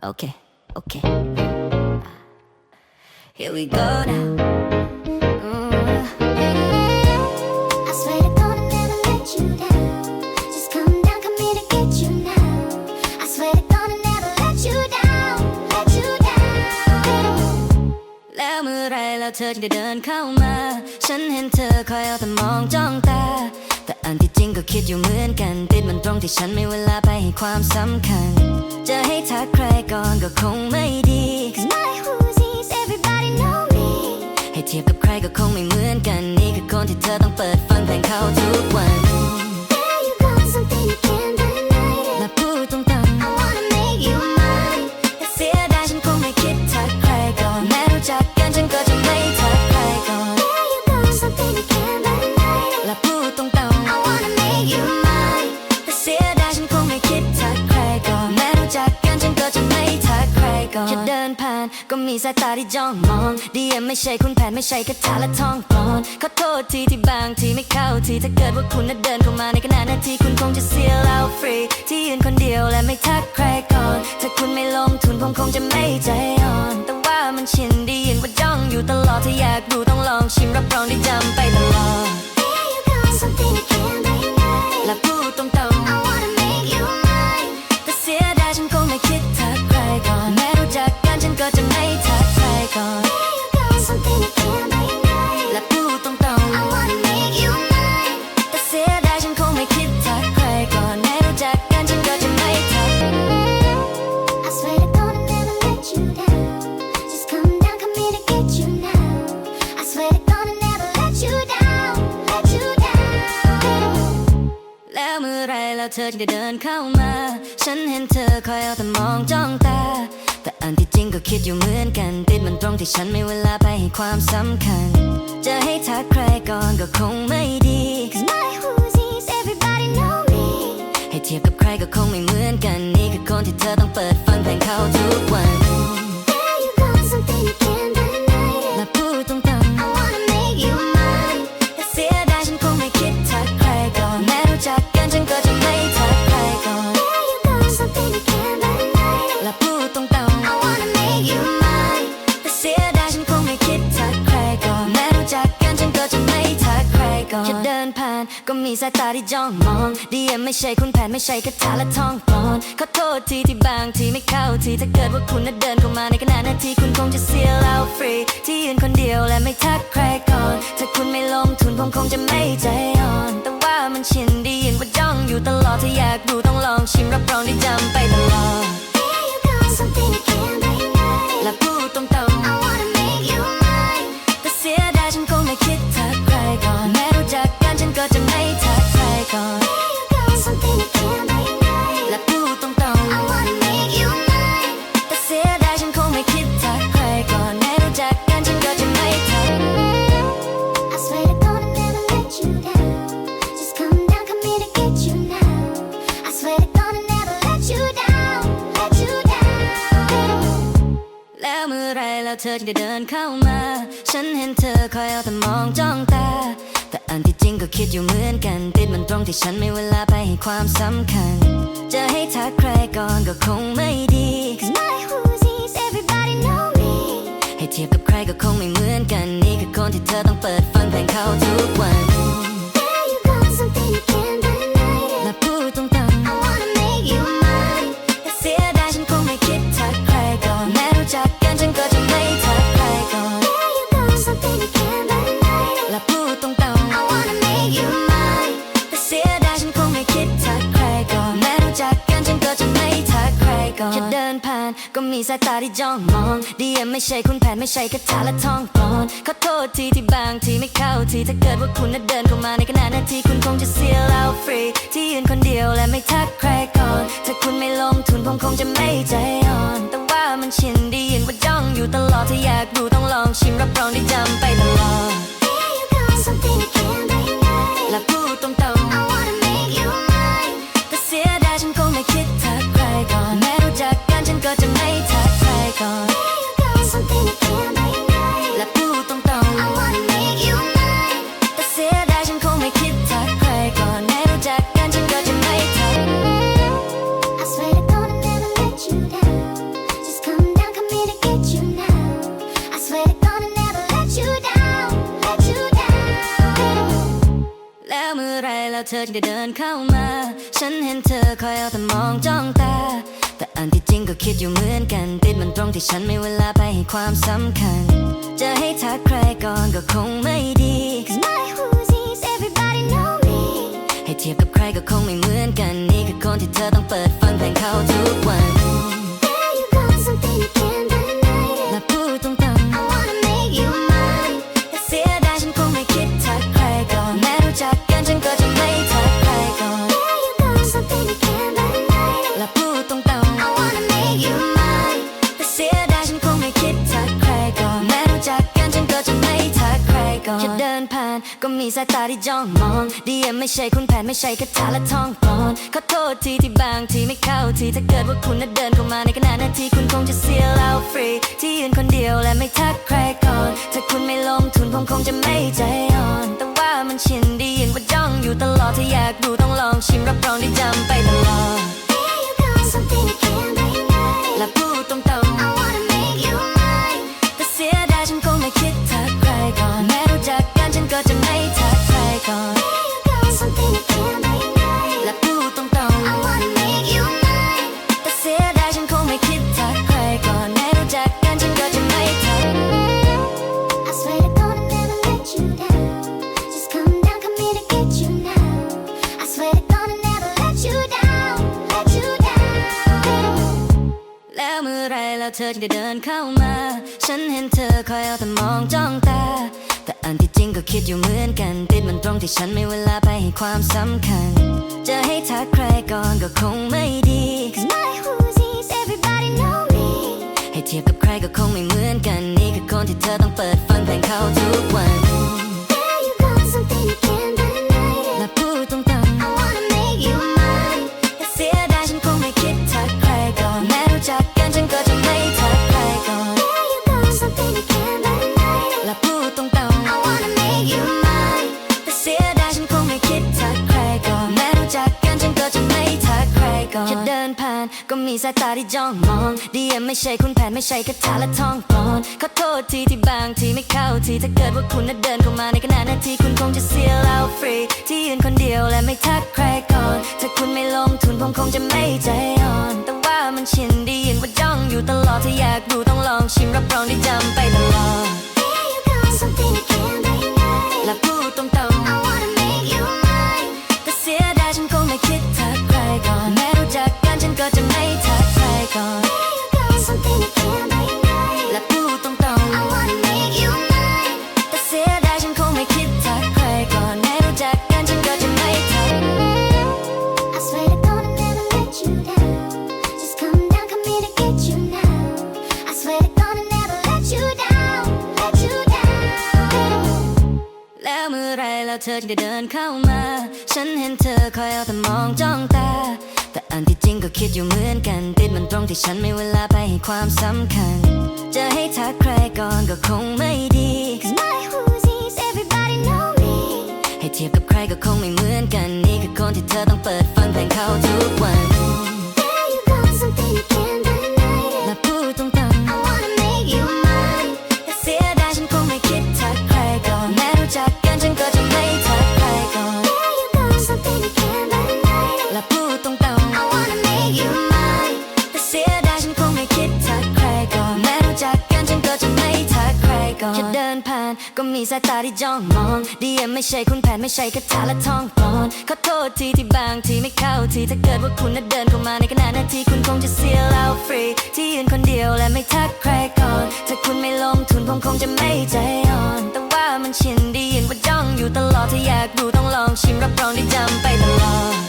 Okay, okay. Here we go now. Mm. I swear to God I'll never let you down. Just come down, come here to get you now. I swear to God I'll never let you down, let you down. แล้วเมื่อไรแล้วเธอจะได้เดินเข้ามา ฉันเห็นเธอคอยเอาแต่มองจ้องตา แต่อันที่จริงก็คิดอยู่เหมือนกัน ติดมันตรงที่ฉันไม่เวลาไปให้ความสำคัญ จะให้ทักใครก่อนก็คงไม่ดี Cause my whoosies, everybody know me. ให้เทียบกับใครก็คงไม่เหมือนกันนี่คือคนที่เธอต้องเปิดฟังเพลงเขาทุก สายตาที่จ้องมองดีเอ็มไม่ใช่คุณแผนไม่ใช่คาถาและท่องกลอนขอโทษทีที่บางทีไม่เข้าทีถ้าเกิดว่าคุณน่ะเดินเข้ามาในขณะนาทีคุณคงจะเสียเราฟรี ที่ยืนคนเดียวและไม่ทักใครก่อน ถ้าคุณไม่ลงทุนผมคงจะไม่ใจอ่อน แต่ว่ามันชินดียินว่าจ้องอยู่ตลอดถ้าอยากดูต้องลองชิมรับรองได้จำไปตลอด There you go, something you can't deny it. และพูดตรง ธอจะได้เดินเข้ามา ฉันเห็นเธอคอยเอาแต่มองจ้องตา แต่อันที่จริงก็คิดอยู่เหมือนกัน ติดมันตรงที่ฉันไม่เวลาไปให้ความสำคัญ จะให้ทักใครก่อนก็คงไม่ดี Cause my whoosies, everybody know me. ให้เทียบกับใครก็คงไม่เหมือนกัน นี่คือคนที่เธอต้องเปิดฟังเพลงเขาทุกวัน มีสายตาที่จ้องมองดีเอ็มไม่ใช่คุณแผนไม่ใช่คาถาและท่องกลอนขอโทษทีที่บางทีไม่เข้าทีถ้าเกิดว่าคุณน่ะเดินเข้ามาในขณะนาทีคุณคงจะเสียเราฟรี ที่ยืนคนเดียวและไม่ทักใครก่อน ถ้าคุณไม่ลงทุนผมคงจะไม่ใจอ่อน แต่ว่ามันชินดียินว่าจ้องอยู่ตลอดถ้าอยากดูต้องลองชิมรับรองได้จำไปตลอด There you go, something ธอจะได้เดินเข้ามา ฉันเห็นเธอคอยเอาแต่มองจ้องตา แต่อันที่จริงก็คิดอยู่เหมือนกัน ติดมันตรงที่ฉันไม่เวลาไปให้ความสำคัญ จะให้ทักใครก่อนก็คงไม่ดี Cause my who's everybody know me. ให้เทียบกับใครก็คงไม่เหมือนกัน นี่คือคนที่เธอต้องเปิดฟังเพลงเขาทุกวัน ที่จ้องมองดีเอ็มไม่ใช่คุณแผนไม่ใช่คาถาและท่องกอนขอโทษทีที่บางทีไม่เข้าทีถ้าเกิดว่าคุณนั้นเดินเข้ามาในขณะนาทีคุณคงจะเสียเราฟรี ที่ยืนคนเดียวและไม่ทักใครก่อน ถ้าคุณไม่ลงทุนผมคงจะไม่ใจอ่อน แต่ว่ามันชินดียินว่าจ้องอยู่ตลอดถ้าอยากดูต้องลองชิมรับรองได้จำไปตลอด จึงได้เดินเข้ามา ฉันเห็นเธอคอยเอาแต่มองจ้องตา แต่อันที่จริงก็คิดอยู่เหมือนกัน ติดมันตรงที่ฉันไม่เวลาไปให้ความสำคัญ จะให้ทักใครก่อนก็คงไม่ดี Cause my whoosies, everybody know me. ให้เทียบกับใครก็คงไม่เหมือนกัน นี่คือคนที่เธอต้องเปิดฟังเพลงเขาทุกวัน There you go, something you can't ผ่าน ก็มีสายตาที่จ้องมอง ดีเอ็มไม่ใช่คุณแผนไม่ใช่คาถาและท่องกลอนขอโทษทีที่บางทีไม่เข้าทีถ้าเกิดว่าคุณน่ะเดินเข้ามาในขณะนาทีคุณคงจะเสียเราฟรี ที่ยืนคนเดียวและไม่ทักใครก่อน ถ้าคุณไม่ลงทุนผมคงจะไม่ใจอ่อน แต่ว่ามันชินได้ยินว่าจ้องอยู่ตลอดถ้าอยากดูต้องลองชิมรับรองได้จำไป เธอจะได้เดินเข้ามา ฉันเห็นเธอคอยเอาแต่มองจ้องตา แต่อันที่จริงก็คิดอยู่เหมือนกัน ติดมันตรงที่ฉันไม่เวลาไปให้ความสำคัญ จะให้ทักใครก่อนก็คงไม่ดี Cause my whoosies, everybody know me. ให้เทียบกับใครก็คงไม่เหมือนกัน นี่คือคนที่เธอต้องเปิดฟังเพลงเขาทุกวัน นแค่เดินผ่าน ก็มีสายตาที่จ้องมอง ดีเอ็มไม่ใช่คุณแผนไม่ใช่คาถาและท่องกลอนขอโทษทีที่บางทีไม่เข้าทีถ้าเกิดว่าคุณน่ะเดินเข้ามาในขณะนาทีคุณคงจะเสียเราฟรี ที่ยืนคนเดียวและไม่ทักใครก่อน ถ้าคุณไม่ลงทุนผมคงจะไม่ใจอ่อน แต่ว่ามันชินได้ยินว่าจ้องอยู่ตลอดถ้าอยากดูต้องลองชิมรับรองได้จำไปตลอด There you go, something you can't deny. และพูดตรง I แล้วเธอจะได้เดินเข้ามา ฉันเห็นเธอคอยเอาแต่มองจ้องตา แต่อันที่จริงก็คิดอยู่เหมือนกัน ติดมันตรงที่ฉันไม่เวลาไปให้ความสำคัญ จะให้ทักใครก่อนก็คงไม่ดี Cause my whoosies, everybody know me. ให้เทียบกับใครก็คงไม่เหมือนกัน นี่คือคนที่เธอต้องเปิดฟังเพลงเขาทุกวัน ก็มีสายตาที่จ้องมองดีเอ็มไม่ใช่คุณแผนไม่ใช่คาถาและท่องกลอนขอโทษทีที่บางทีไม่เข้าทีถ้าเกิดว่าคุณน่ะเดินเข้ามาในขณะนาทีคุณคงจะเสียเราฟรีที่ยืนคนเดียวและไม่ทักใครก่อน ถ้าคุณไม่ลงทุนผมคงจะไม่ใจอ่อนแต่ว่ามันชินได้ยินว่าจ้องอยู่ตลอดถ้าอยากดูต้องลองชิมรับรองได้จำไปตลอด